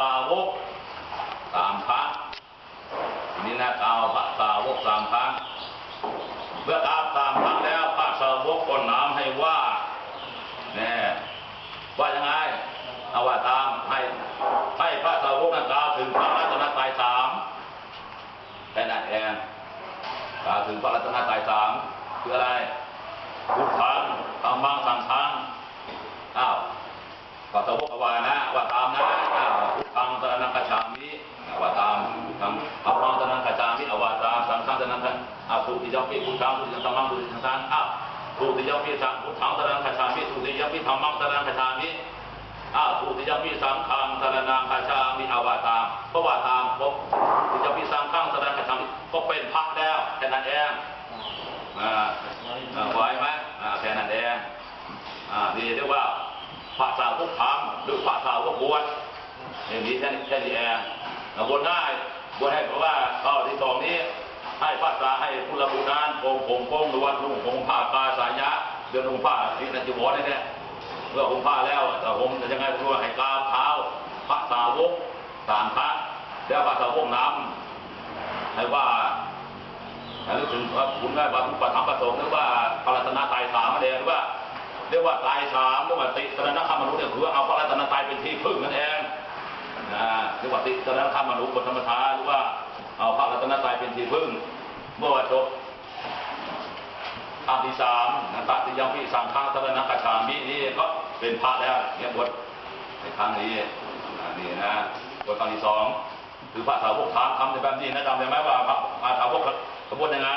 สาวกสามครั้งนี้นะกล่าวพระสาวกสามครั้งเมื่อกราบสามครั้งแล้วพระสาวกก็น้ำให้ว่าแน่ว่ายังไงเอาว่าตามให้ให้พระสาวกนั้นกล่าวถึงพระรัตนตรัยสามแค่นั้นเองกล่าวถึงพระรัตนตรัยสามคืออะไรพุทธังธรรมังสังฆังอ้าวพระสาวก สังฆังตระนังกัจอาสุติยัมปิพุทธังสุติยัมธรรมังสุติยัมสังอ้าวสุติยัมปิสังพุทธังตระนังกัจฉามิสุติยัมปิธรรมังตระนังกัจฉามิอ้าวสุติยมีสังขังสนังคาชามิอาวาตามพระวาตามพบสุติยมีสังขังสนังคาชามิก็เป็นพระแล้วแค่นั้นเองอ่าไหวไหมอ่าแค่นั้นเองอ่านี่เรียกว่าพระสาวกธรรมหรือพระสาวกบวชอย่างนี้แค่นี้แค่นี้เองบวชง่ายบวชให้เพราะว่าข้อที่สองนี้ ให้พระสาให้พุทธบุนานโกงผมโกงนวดนุ่งผมผ้ากาสายะเดินนุ่งผ้าที่นันจิวรนี่เนี่ยเมื่อผมผ้าแล้วแต่ผมจะยังไงผมก็ให้กาเท้าพระสาวกสามครั้งแล้วพระสาวกน้ำให้ว่าให้นึกถึงว่าคุณได้บาทุปธรรมประสงค์หรือว่าพระรัตนตรัยสามนั่นเองหรือว่าเรียกว่าตายสามหรือว่าติสรณคมนุษย์เนี่ยคือเอาพระรัตนตรัยเป็นที่พึ่งนั่นเองนะเรียกว่าติสรณคมนุษย์บนธรรมทานหรือว่า เอาพระรัตนตรัยเป็นที่พึ่ง เมื่อว่าจบอันที่สามนันตติยังพิสังฆาตระนักกชามินี่ก็เป็นพระแล้วเนี่ยบทในครั้งนี้น,นี่นะบทครั้งที่สองคือพระสาวกถามทำในแบบนี้นะจำได้ไหมว่าพระสาวกขบวนยังไง